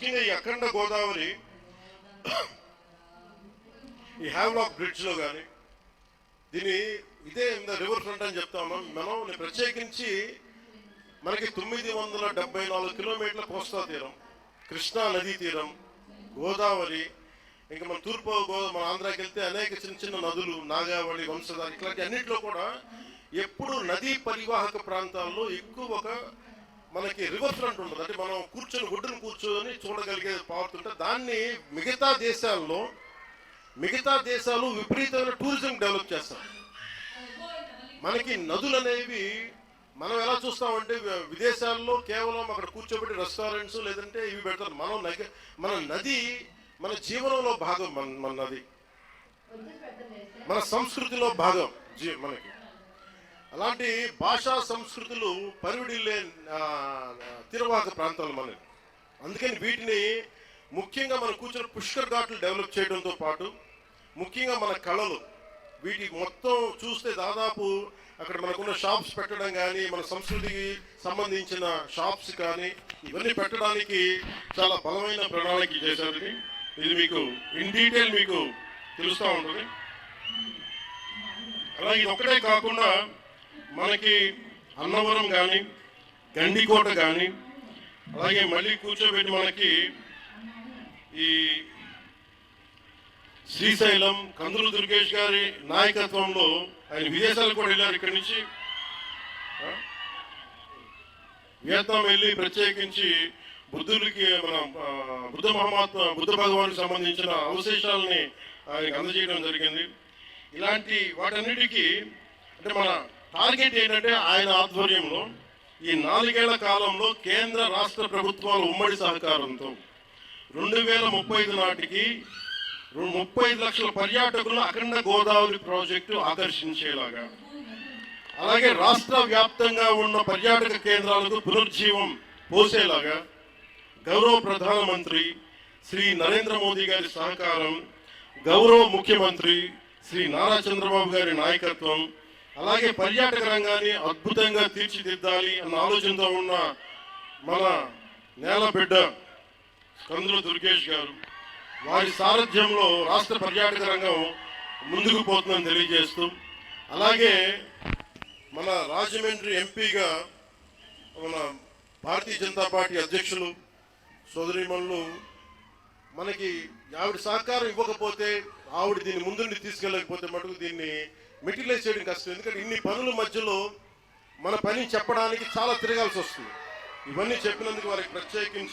ముఖ్యంగా ఈ అఖండ గోదావరి ఈ హ్యావ్లాక్ బ్రిడ్జ్లో కానీ దీని ఇదే రివర్ ఫ్రంట్ అని చెప్తాము మనం ప్రత్యేకించి మనకి తొమ్మిది వందల డెబ్బై నాలుగు కిలోమీటర్ల కోస్తా తీరం కృష్ణా నదీ తీరం గోదావరి ఇంకా మన తూర్పు గోదావరి మన ఆంధ్రాకి వెళ్తే అనేక చిన్న చిన్న నదులు నాగావళి వంశధార ఇట్లాంటి అన్నింటిలో కూడా ఎప్పుడు నదీ పరివాహక ప్రాంతాల్లో ఎక్కువ ఒక మనకి రివర్ ఫ్రంట్ ఉంటుంది అంటే మనం కూర్చొని ఒడ్డును కూర్చొని చూడగలిగే పారుతుంటే దాన్ని మిగతా దేశాల్లో మిగతా దేశాలు విపరీతమైన టూరిజం డెవలప్ చేస్తారు మనకి నదులు అనేవి మనం ఎలా చూస్తామంటే విదేశాల్లో కేవలం అక్కడ కూర్చోబెట్టి రెస్టారెంట్స్ లేదంటే ఇవి పెడతారు. మనం నగ మన నది మన జీవనంలో భాగం మన మన నది. మన సంస్కృతిలో భాగం జీ మనకి. అలాంటి భాషా సంస్కృతులు పరివిడిల్లే ఆ, తీరవాహక ప్రాంతాలు మనకి అందుకని వీటిని ముఖ్యంగా మనం కూర్చొని పుష్కర్ ఘాట్లు డెవలప్ చేయడంతో పాటు ముఖ్యంగా మన కళలు వీటి మొత్తం చూస్తే దాదాపు అక్కడ మనకున్న షాప్స్ పెట్టడం కానీ మన సంస్కృతికి సంబంధించిన షాప్స్ కానీ ఇవన్నీ పెట్టడానికి చాలా బలమైన ప్రణాళిక చేశారు ఇది. మీకు ఇన్ డీటెయిల్ మీకు తెలుస్తూ ఉంటుంది అలాగే ఇది ఒకటే కాకుండా మనకి అన్నవరం కానీ గండికోట కానీ అలాగే మళ్ళీ కూర్చోబెట్టి మనకి ఈ శ్రీశైలం కందులు దుర్గేష్ గారి నాయకత్వంలో ఆయన విదేశాలకు కూడా వెళ్ళారు ఇక్కడి నుంచి ఆ? వియత్నాం వెళ్ళి ప్రత్యేకించి బుద్ధుడికి మన బుద్ధ మహాత్మ బుద్ధ భగవానికి సంబంధించిన అవశేషాలని ఆయనకు అందజేయడం జరిగింది ఇలాంటి వాటన్నిటికీ అంటే మన టార్గెట్ ఏంటంటే ఆయన ఆధ్వర్యంలో ఈ నాలుగేళ్ళ కాలంలో కేంద్ర రాష్ట్ర ప్రభుత్వాల ఉమ్మడి సహకారంతో రెండు వేల ముప్పై ఐదు నాటికి ముప్పై ఐదు లక్షల పర్యాటకులను అఖండ గోదావరి ప్రాజెక్టు ఆకర్షించేలాగా. అలాగే రాష్ట్ర వ్యాప్తంగా ఉన్న పర్యాటక కేంద్రాలకు పునరుజ్జీవం పోసేలాగా గౌరవ ప్రధానమంత్రి శ్రీ నరేంద్ర మోదీ గారి సహకారం గౌరవ ముఖ్యమంత్రి శ్రీ నారా చంద్రబాబు గారి నాయకత్వం అలాగే పర్యాటక రంగాన్ని అద్భుతంగా తీర్చిదిద్దాలి అన్న ఆలోచనతో ఉన్న మన నేల బిడ్డ కందుల దుర్గేష్ గారు వారి సారథ్యంలో రాష్ట్ర పర్యాటక రంగం ముందుకు పోతుందని తెలియజేస్తూ అలాగే మన రాజమండ్రి ఎంపీగా మన భారతీయ జనతా పార్టీ అధ్యక్షులు సోదరిమణులు మనకి ఆవిడ సహకారం ఇవ్వకపోతే ఆవిడ దీన్ని ముందుండి తీసుకెళ్ళకపోతే మటుకు దీన్ని మెటీరియలైజ్ చేయడం కష్టం. ఎందుకంటే ఇన్ని పనుల మధ్యలో మన పని చెప్పడానికి చాలా తిరగాల్సి వస్తుంది. ఇవన్నీ చెప్పినందుకు వారికి ప్రత్యేకించి